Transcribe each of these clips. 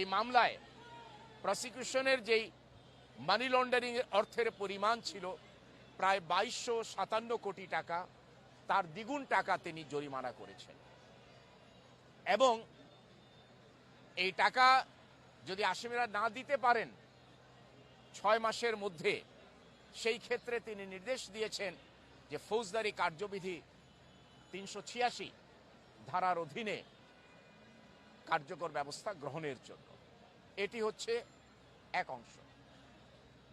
এই মামলায় প্রসিকিউশনের যেই মানি লন্ডারিং অর্থের পরিমাণ ছিল প্রায় বাইশশো সাতান্ন কোটি টাকা, তার দ্বিগুণ টাকা তিনি জরিমানা করেছেন। এবং এই টাকা যদি আসামিরা না দিতে পারেন, ছয় মাসের মধ্যে সেই ক্ষেত্রে তিনি নির্দেশ দিয়েছেন যে ফৌজদারি কার্যবিধি তিনশো ছিয়াশি ধারার অধীনে কার্যকর ব্যবস্থা গ্রহণের জন্য। এটি হচ্ছে এক অংশ।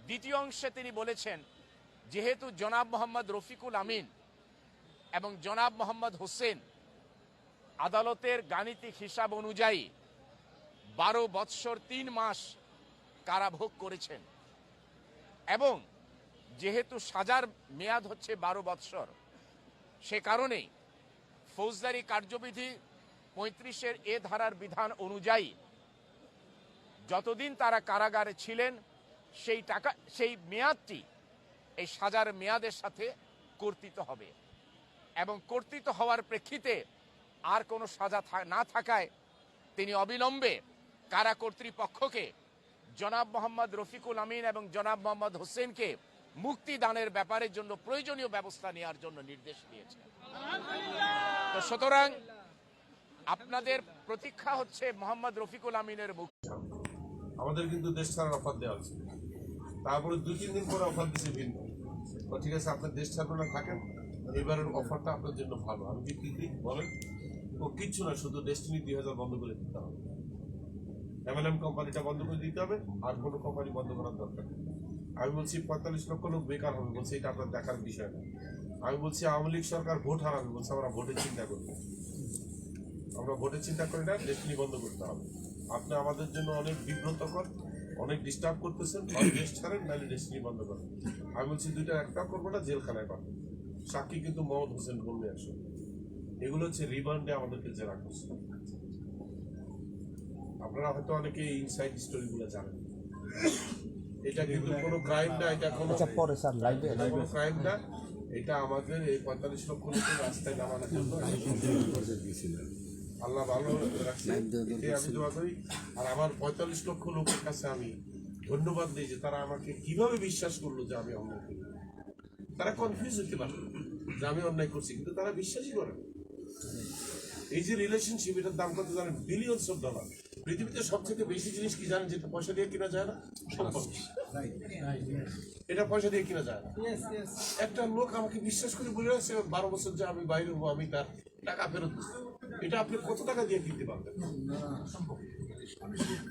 দ্বিতীয় অংশে তিনি বলেছেন, যেহেতু জনাব মোহাম্মদ রফিকুল আমিন এবং জনাব মোহাম্মদ হোসেন আদালতের গাণিতিক হিসাব অনুযায়ী বারো বৎসর তিন মাস কারাভোগ করেছেন এবং যেহেতু সাজার মেয়াদ হচ্ছে বারো বৎসর, সে কারণেই ফৌজদারি কার্যবিধি পঁয়ত্রিশের এ ধারার বিধান অনুযায়ী যতদিন তারা কারাগারে ছিলেন, সেই টাকা, সেই মেয়াদটি এই সাজার মেয়াদের সাথে কর্তৃত হবে। এবং কর্তৃত হওয়ার প্রেক্ষিতে আর কোনো সাজা না থাকায় তিনি অবিলম্বে কারা কর্তৃপক্ষকে জনাব মোহাম্মদ রফিকুল আমিন এবং জনাব মোহাম্মদ হোসেনকে মুক্তি দানের ব্যাপারের জন্য প্রয়োজনীয় ব্যবস্থা নেওয়ার জন্য নির্দেশ দিয়েছেন। তো সুতরাং আপনাদের প্রতীক্ষা হচ্ছে মোহাম্মদ রফিকুল আমিনের মুক্তি আমাদের কিন্তু দেশ ছাড়ার অফার দেওয়া হচ্ছে। তারপরে দুই তিন দিন পরে অফার দিচ্ছে ভিন্ন। ঠিক আছে, আপনার দেশ ছাড়বেন না, থাকেন। এবারের অফারটা আপনার জন্য ভালো। আমি কি কি বলেন? ও কিচ্ছু না, শুধু ডেস্টিনি দুই হাজার বন্ধ করে দিতে হবে। এমএলএম কোম্পানিটা বন্ধ করে দিতে হবে, আর কোনো কোম্পানি বন্ধ করার দরকার আমি বলছি পঁয়তাল্লিশ লক্ষ লোক বেকার হবে, বলছি এটা আপনার দেখার বিষয় না। আমি বলছি আওয়ামী লীগ সরকার ভোট হারাবে বলছে আমরা ভোটের চিন্তা করি। না। আমরা ভোটের চিন্তা করি না ডেস্টিনি বন্ধ করতে হবে। আপনি আমাদের জন্য অনেক বিব্রতকর অনেক ডিস্টার্ব করতেছেন হয় দেশ ছাড়েন নাহলে ডেস্টিনি বন্ধ করেন। আমি বলছি দুইটা একটা করব না জেলখানায় পাবেন সাক্ষী কিন্তু মোহাম্মদ হোসেন বলবে একসঙ্গে এগুলো হচ্ছে রিমান্ডে আমাদেরকে জেরা করছে। আপনারা হয়তো অনেকে ইনসাইড স্টোরিগুলো জানেন। এটা কিন্তু কোনো ক্রাইম না এটা কোনো আচ্ছা পরে স্যার লাইভে এটা কোনো ক্রাইম না। এটা আমাদের এই পঁয়তাল্লিশ লক্ষ লোকের রাস্তায় নামানোর জন্য আল্লাহ ভালো রাখছে। আমি দোয়া করি। আর আমার পঁয়তাল্লিশ লক্ষ লোকের কাছে আমি ধন্যবাদ দিই যে তারা আমাকে কীভাবে বিশ্বাস করল যে আমি অন্যায় করি। তারা কনফিউজ হতে পারে যে আমি অন্যায় করছি কিন্তু তারা বিশ্বাসই করে এই যে রিলেশনশিপ এটার দাম কত জানেন? বিলিয়নস অফ ডলার পৃথিবীতে সবচেয়ে বেশি জিনিস কি জানেন যেটা পয়সা দিয়ে কিনা যায় না? সম্পর্ক এটা পয়সা দিয়ে কিনা যায় না। একটা লোক আমাকে বিশ্বাস করে বলে রাখছে বারো বছর যে আমি বাইরে হব আমি তার টাকা ফেরত এটা আপনি কত টাকা দিয়ে কিনতে পারবেন?